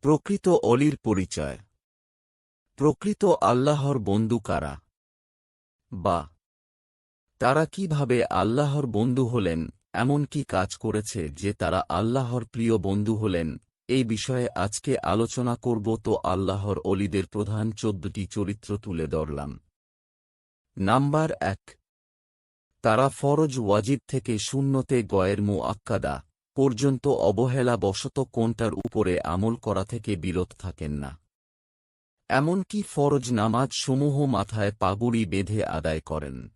প্রকৃত অলির পরিচয়। প্রকৃত আল্লাহর বন্ধু কারা? বা, তারা কীভাবে আল্লাহর বন্ধু হলেন এমন কি কাজ করেছে যে তারা আল্লাহর প্রিয় বন্ধু হলেন? এই বিষয়ে আজকে আলোচনা করব তো আল্লাহর অলিদের প্রধান চোদ্দটি চরিত্র তুলে ধরলাম। নাম্বার এক, তারা ফরজ ওয়াজিব থেকে শূন্যতে গয়ের মু আক্কাদা পর্যন্ত অবহেলা বশত কোনটার উপরে আমল করা থেকে বিরত থাকেন না। এমনকি ফরজ নামাজ সমূহ মাথায় পাগুড়ি বেঁধে আদায় করেন।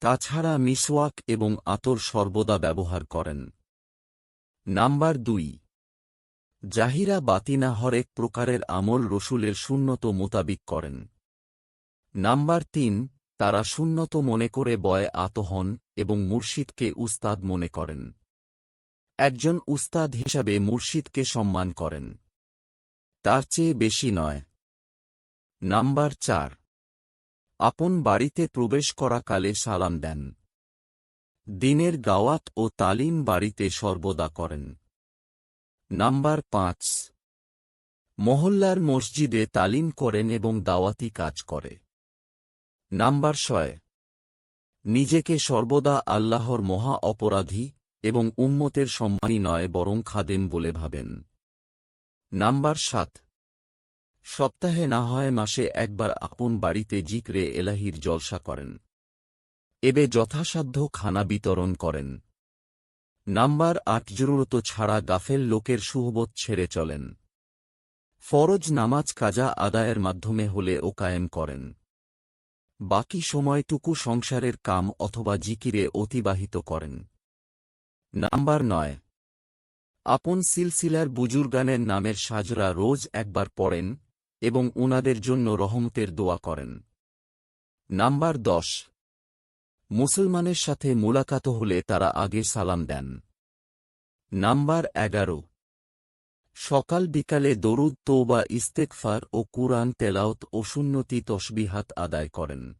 তাছাড়া মিসওয়াক এবং আতর সর্বদা ব্যবহার করেন। নাম্বার দুই, জাহিরা বাতিনা হরেক প্রকারের আমল রসুলের শূন্যত মোতাবিক করেন। নাম্বার তিন, তারা শূন্যত মনে করে বয় আত হন এবং মুর্শিদকে উস্তাদ মনে করেন। একজন উস্তাদ হিসাবে মুর্শিদকে সম্মান করেন। তার চেয়ে বেশি নয়। নাম্বার চার। আপন বাড়িতে প্রবেশ করা কালে সালাম দেন। দিনের গাওয়াত ও তালিম বাড়িতে সর্বদা করেন। নাম্বার পাঁচ। মহল্লার মসজিদে তালিম করেন এবং দাওয়াতি কাজ করে। নাম্বার ছয়। নিজেকে সর্বদা আল্লাহর মহা অপরাধী এবং উম্মতের সম্মানী নয় বরং খাদেম বলে ভাবেন। নাম্বার সাত। সপ্তাহে না হয় মাসে একবার আপন বাড়িতে জিকরে এলাহির জলসা করেন। এবে যথাসাধ্য খানা বিতরণ করেন। নাম্বার আট, জরুরত ছাড়া গাফেল লোকের সুহবত ছেড়ে চলেন। ফরজ নামাজ কাজা আদায়ের মাধ্যমে হলে ও কায়েম করেন। বাকি সময়টুকু সংসারের কাম অথবা জিকিরে অতিবাহিত করেন। নাম্বার নয়। আপন সিলসিলার বুজুর্গানের নামের সাজরা রোজ একবার পড়েন এবং উনাদের জন্য রহমতের দোয়া করেন। নাম্বার দশ। মুসলমানের সাথে মোলাকাত হলে তারা আগে সালাম দেন। নাম্বার এগারো। সকাল বিকালে দরুদ তৌবা ইস্তেকফার ও কুরআন তেলাওত ও সুন্নতি তসবিহাত আদায় করেন।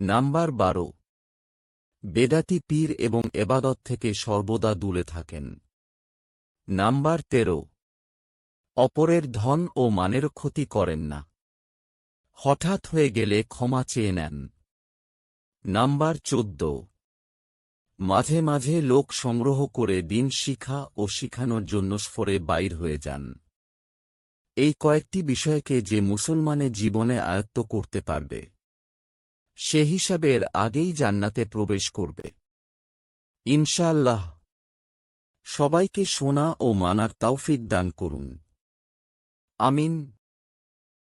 নাম্বার বারো। বেদাতি পীর এবং এবাদত থেকে সর্বদা দূরে থাকেন। নাম্বার তেরো। অপরের ধন ও মানের ক্ষতি করেন না। হঠাৎ হয়ে গেলে ক্ষমা চেয়ে নেন। নাম্বার চোদ্দ। মাঝে মাঝে লোক সংগ্রহ করে দিন শিখা ও শিখানোর জন্য সফরে বাইর হয়ে যান। এই কয়েকটি বিষয়কে যে মুসলমানের জীবনে আয়ত্ত করতে পারবে। সে হিসাবে এর আগেই জান্নাতে প্রবেশ করবে। ইনশাআল্লাহ। সবাইকে শোনা ও মানার তাওফিক দান করুন। আমিন।